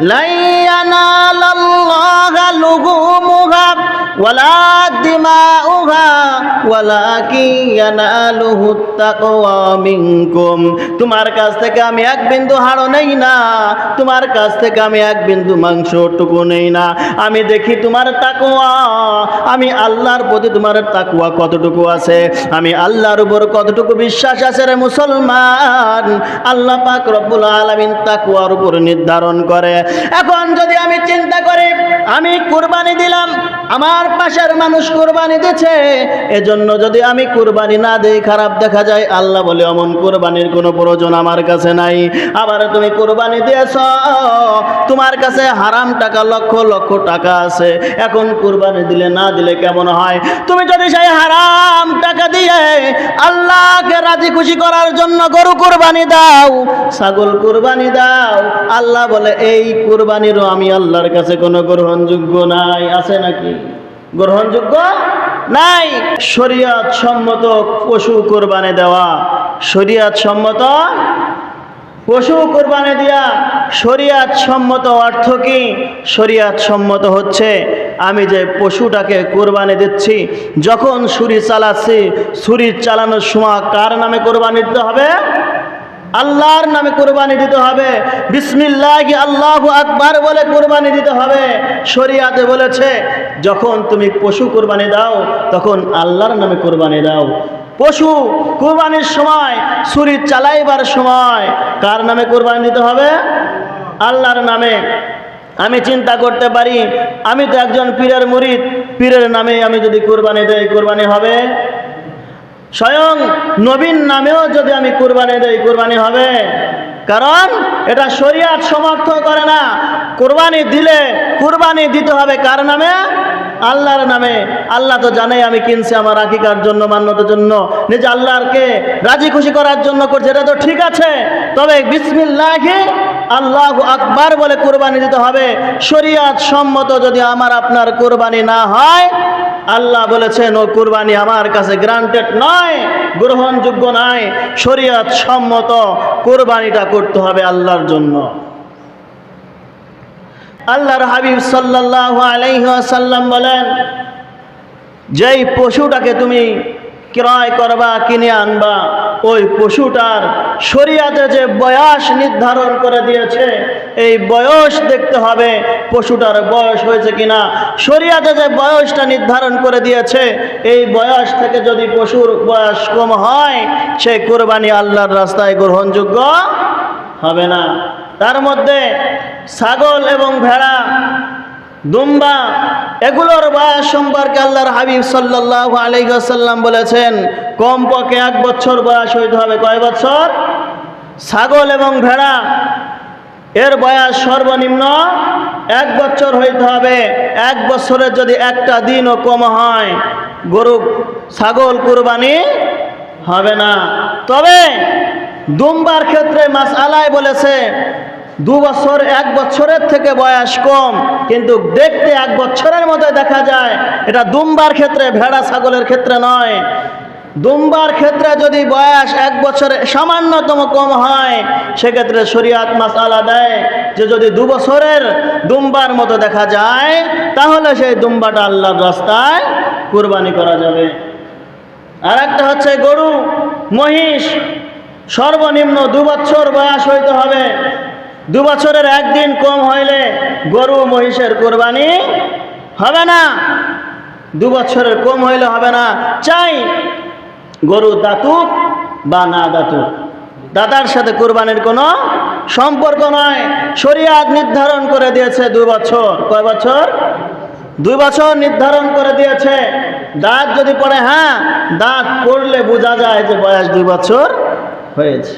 লাই ওয়ালা দিমাউহা ওয়ালাকিন ইয়ানালুহুত তাকওয়া মিনকুম। তোমার কাছ থেকে আমি এক বিন্দু হাড়ও নেই না, তোমার কাছ থেকে আমি এক বিন্দু মাংসটুকু নেই না। আমি দেখি তোমার তাকওয়া, আমি আল্লাহর প্রতি তোমার তাকওয়া কতটুকু আছে? আমি আল্লাহর উপর কতটুকু বিশ্বাস আছে রে মুসলমান? আল্লাহ পাক রব্বুল আলামিন তাকওয়ার উপর নির্ধারণ করে। এখন যদি আমি চিন্তা করি, আমি কুরবানি দিলাম, আমার পাশের মানুষ কুরবানি দিচ্ছে এজন্য যদি আমি কুরবানি না দেই, খারাপ দেখা যায়। আল্লাহ বলে, অমন কুরবানির কোনো প্রয়োজন আমার কাছে নাই। আবার তুমি কুরবানি দিয়েছ, তোমার কাছে হারাম টাকা, লক্ষ লক্ষ টাকা আছে। এখন কুরবানি দিলে না দিলে কেমন হয়? তুমি যদি সেই হারাম টাকা দিয়ে আল্লাহকে রাজি খুশি করার জন্য গরু কুরবানি দাও, ছাগল কুরবানি দাও, আল্লাহ বলে, এই কুরবানিরও আমি আল্লাহর কাছে কোনো গ্রহণযোগ্য নাই। আছে নাকি? গ্রহণযোগ্য নাই। শরিয়াত সম্মত পশু কোরবানি দেওয়া। শরিয়াত সম্মত পশু কোরবানি দিয়া শরিয়াত সম্মত অর্থ কি? শরিয়াত সম্মত হচ্ছে আমি যে পশুটাকে কোরবানি দিচ্ছি, যখন ছুরি চালাচ্ছি, ছুরি চালানোর সময় কার নামে কোরবানি দিতে হবে? আল্লাহর নামে কোরবানি দিতে হবে। বিসমিল্লাহ আল্লাহ আকবার বলে কোরবানি দিতে হবে। শরিয়াতে বলেছে, যখন তুমি পশু কোরবানি দাও, তখন আল্লাহর নামে কোরবানি দাও। পশু কোরবানির সময়, ছুরি চালাইবার সময় কার নামে কোরবানি দিতে হবে? আল্লাহর নামে। আমি চিন্তা করতে পারি, আমি তো একজন পীরের মুরিদ, পীরের নামে আমি যদি কোরবানি দেই, কোরবানি হবে? স্বয়ং নবীন নামেও যদি আমি কুরবানি দেই কোরবানি হবে। কারণ এটা শরিয়াত সমর্থ করে না। কোরবানি দিলে কোরবানি দিতে হবে কার নামে? আল্লাহর নামে। আল্লাহ তো জানে আমি কিনছি আমার আকিকার জন্য, মান্যতার জন্য। নিজে আল্লাহরকে রাজি খুশি করার জন্য করছে, এটা তো ঠিক আছে। তবে বিসমিল্লাহি, আল্লাহ আকবার বলে কোরবানি দিতে হবে। শরিয়াত সম্মত যদি আমার আপনার কোরবানি না হয়, আল্লাহ বলেছেন, ও কুরবানি আমার কাছে গ্রান্টেড নয়। গ্রহণযোগ্য নয় শরিয়ত সম্মত কোরবানিটা করতে হবে আল্লাহর জন্য। আল্লাহর হাবিব সাল্লাহ আলাইসাল্লাম বলেন, যেই পশুটাকে তুমি ক্রয় করবা, কিনে আনবা, ওই পশুটার শরিয়াতে যে বয়স নির্ধারণ করে দিয়েছে, এই বয়স দেখতে হবে পশুটার বয়স হয়েছে কিনা। শরিয়াতে যে বয়সটা নির্ধারণ করে দিয়েছে, এই বয়স থেকে যদি পশুর বয়স কম হয়, সে কোরবানি আল্লাহর রাস্তায় গ্রহণযোগ্য হবে না। তার মধ্যে ছাগল এবং ভেড়া দুম্বা, এগুলোর বয়স সম্পর্কে আল্লাহর হাবিব সাল্লাহ আলাইসাল্লাম বলেছেন, কমপক্ষে এক বছর বয়স হইতে হবে। কয় বছর? ছাগল এবং ভেড়া, এর বয়স সর্বনিম্ন এক বছর হইতে হবে। এক বছরের যদি একটা দিনও কম হয়, গরু, ছাগল কুরবানি হবে না। তবে দুম্বার ক্ষেত্রে মাস আলাই বলেছে দু বছর, এক বছরের থেকে বয়স কম, কিন্তু দেখতে এক বছরের মতো দেখা যায়। এটা দুম্বার ক্ষেত্রে, ভেড়া ছাগলের ক্ষেত্রে নয়। দুম্বার ক্ষেত্রে যদি বয়স এক বছরে সামান্যতম কম হয়, সেক্ষেত্রে শরিয়াত মাসালা দেয় যে যদি দু বছরের দুম্বার মতো দেখা যায়, তাহলে সেই দুম্বাটা আল্লাহর রাস্তায় কুরবানি করা যাবে। আর একটা হচ্ছে গরু, মহিষ। সর্বনিম্ন দু বছর বয়স হইতে হবে। দু বছরের একদিন কম হইলে গরু মহিষের কোরবানি হবে না। দু বছরের কম হইলে হবে না। চাই গরু দাতুক বা না দাতুক দাদার সাথে কোরবানির কোনো সম্পর্ক নয়। শরিয়াত নির্ধারণ করে দিয়েছে দু বছর। কয় বছর? দুই বছর নির্ধারণ করে দিয়েছে। দাঁত যদি পড়ে হ্যাঁ দাঁত পড়লে বোঝা যায় যে বয়স দুই বছর হয়েছে।